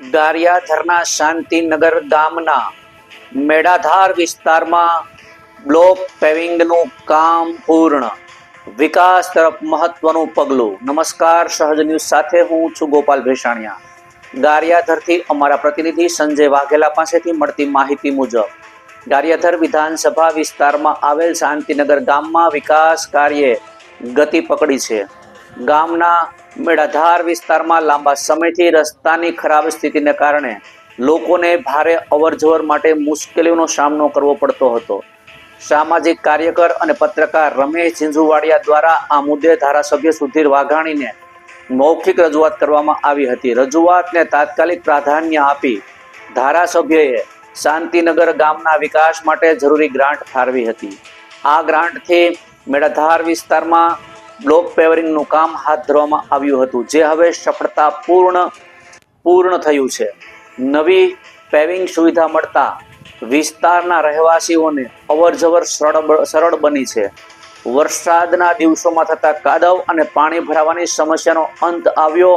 ગારિયાધરના શાંતિનગર ગામના મેડાધાર વિસ્તારમાં બ્લોક પેવિંગનું કામ પૂર્ણ. વિકાસ તરફ મહત્વનું પગલું. નમસ્કાર, સહજ ન્યૂઝ સાથે હું છું ગોપાલ ભેસાણિયા. ગારિયાધરથી અમારા પ્રતિનિધિ સંજય વાઘેલા પાસેથી મળતી માહિતી મુજબ ગારિયાધર વિધાનસભા વિસ્તારમાં આવેલ શાંતિનગર ગામમાં વિકાસ કાર્યે ગતિ પકડી છે. ગામના મેળાધાર વિસ્તારમાં લાંબા સમયથી રસ્તાની ખરાબ સ્થિતિને કારણે લોકોને ભારે અવરજવર માટે મુશ્કેલીઓનો સામનો કરવો પડતો હતો. સામાજિક કાર્યકર અને પત્રકાર રમેશ ઝીંઝુવાડિયા દ્વારા આ મુદ્દે ધારાસભ્ય સુધીર વાઘાણીને મૌખિક રજૂઆત કરવામાં આવી હતી. રજૂઆતને તાત્કાલિક પ્રાધાન્ય આપી ધારાસભ્યએ શાંતિનગર ગામના વિકાસ માટે જરૂરી ગ્રાન્ટ ફાળવી હતી. આ ગ્રાન્ટથી મેળાધાર વિસ્તારમાં બ્લોક પેવરિંગનું કામ હાથ ધરવામાં આવ્યું હતું. જે હવે સફળતાપૂર્ણ પૂર્ણ થયું છે. નવી પેવિંગ સુવિધા મળતા વિસ્તારના રહેવાસીઓને અવરજવર સરળ સરળ બની છે. વરસાદના દિવસોમાં થતા કાદવ અને પાણી ભરાવાની સમસ્યાનો અંત આવ્યો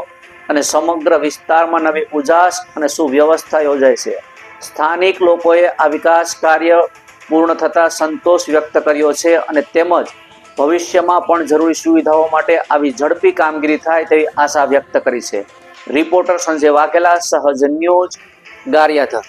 અને સમગ્ર વિસ્તારમાં નવી ઉજાસ અને સુવ્યવસ્થા યોજાય છે. સ્થાનિક લોકોએ આ વિકાસ કાર્ય પૂર્ણ થતાં સંતોષ વ્યક્ત કર્યો છે અને તેમજ ભવિષ્યમાં પણ જરૂરી સુવિધાઓ માટે આવી ઝડપી કામગીરી થાય તેવી આશા વ્યક્ત કરી છે. રિપોર્ટર સંજય વાઘેલા, સહજ ન્યૂઝ ગારિયાધર.